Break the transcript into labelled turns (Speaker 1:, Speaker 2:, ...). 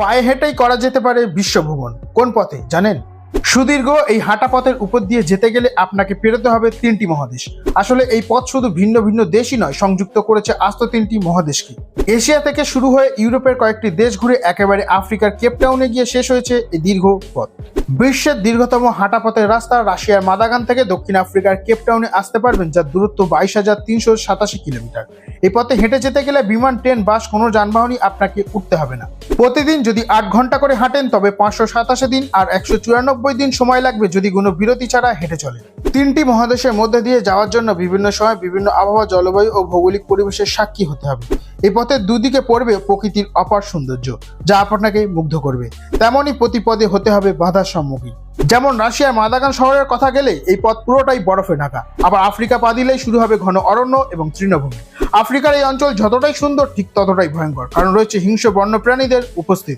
Speaker 1: পায়ে হেঁটেই করা যেতে পারে বিশ্বভ্রমণ। কোন পথে? জানেন? সুদীর্ঘ এই হাঁটা পথের উপর দিয়ে যেতে গেলে আপনাকে পেরোতে হবে তিনটি মহাদেশ। আসলে এই পথ শুধু ভিন্ন ভিন্ন দেশই নয়, সংযুক্ত করেছে আস্ত তিনটি মহাদেশকে। এশিয়া থেকে শুরু হয়ে ইউরোপের কয়েকটি দেশ ঘুরে একেবারে আফ্রিকার কেপটাউনে গিয়ে শেষ হয়েছে এই দীর্ঘ পথ। বিশ্বের দীর্ঘতম হাঁটা পথের রাস্তা রাশিয়ার মাদাগান থেকে দক্ষিণ আফ্রিকার কেপটাউনে আসতে পারবেন, যার দূরত্ব বাইশ হাজার তিনশো সাতাশি কিলোমিটার। এই পথে হেঁটে যেতে গেলে বিমান, ট্রেন, বাস, কোনো যানবাহনই আপনাকে উঠতে হবে না। প্রতিদিন যদি আট ঘণ্টা করে হাঁটেন, তবে পাঁচশো সাতাশি দিন আর একশো চুরানব্বই দিন সময় লাগবে যদি কোনো বিরতি ছাড়া হেঁটে চলে তিনটি মহাদেশের মধ্যে দিয়ে যাওয়ার জন্য বিভিন্ন সময় বিভিন্ন আবহাওয়া, জলবায়ু ও ভৌগোলিক পরিবেশের সাক্ষী হতে হবে। এই পথের দুদিকে পড়বে প্রকৃতির অপার সৌন্দর্য, যা আপনাকে মুগ্ধ করবে। তেমনই প্রতি পদে হতে হবে বাধার সম্মুখীন। যেমন রাশিয়ার মাদাগান শহরের কথা গেলে এই পথ পুরোটাই বরফে ঢাকা। আবার আফ্রিকা পা দিলেই শুরু হবে ঘন অরণ্য এবং তৃণভূমি। আফ্রিকার এই অঞ্চল যতটাই সুন্দর, ঠিক ততটাই ভয়ঙ্কর। কারণ রয়েছে হিংস্র বন্যপ্রাণীদের উপস্থিতি।